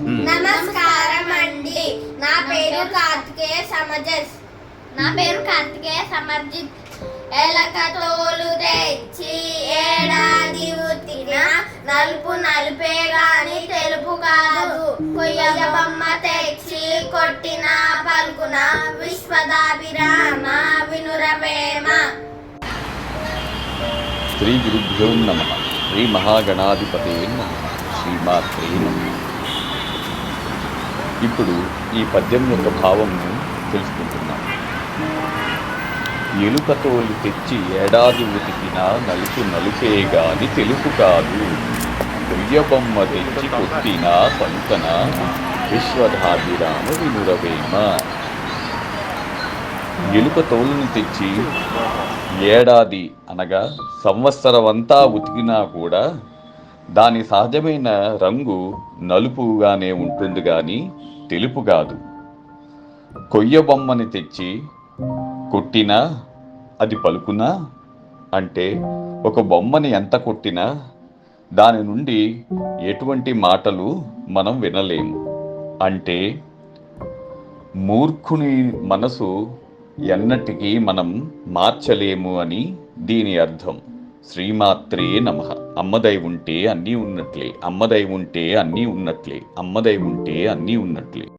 నమస్కారం అండి నా పేరు కార్తికేయ సమజస్. నా పేరు కార్తికేయ సమర్జిత్. ఎలక తోలు తెచ్చి ఏడాది ఉతికిన నలుపు నలుపే గాని తెలుపు కాదు. కొయ్య బొమ్మ తెచ్చి కొట్టిన పలుకున విశ్వదాభిరామ వినురవేమ శ్రీ గురుభ్యో నమ. శ్రీ మహాగణాధిపతే నమ. శ్రీమాత్రే నమ. ఇప్పుడు ఈ పద్యం యొక్క భావంను తెలుసుకుంటున్నాం. ఎలుక తోలు తెచ్చి ఏడాది ఉతికిన నలుపు నలుపే గాని తెలుపు కాదు. దుయ్యబొమ్మ తెచ్చి కొట్టిన పలుకన విశ్వధాభిరామ వినురవేమ. ఎలుక తోలును తెచ్చి ఏడాది అనగా సంవత్సరం అంతా ఉతికినా కూడా దాని సహజమైన రంగు నలుపుగానే ఉంటుంది కానీ తెలుపు కాదు. కొయ్య బొమ్మని తెచ్చి కొట్టినా అది పలుకునా? అంటే ఒక బొమ్మని ఎంత కొట్టినా దాని నుండి ఎటువంటి మాటలు మనం వినలేము. అంటే మూర్ఖుని మనసు ఎన్నటికీ మనం మార్చలేము అని దీని అర్థం. శ్రీమాత్రే నమ. అమ్మదై ఉంటే అన్నీ ఉన్నట్లే. అమ్మదై ఉంటే అన్నీ ఉన్నట్లే. అమ్మదై ఉంటే అన్నీ ఉన్నట్లే.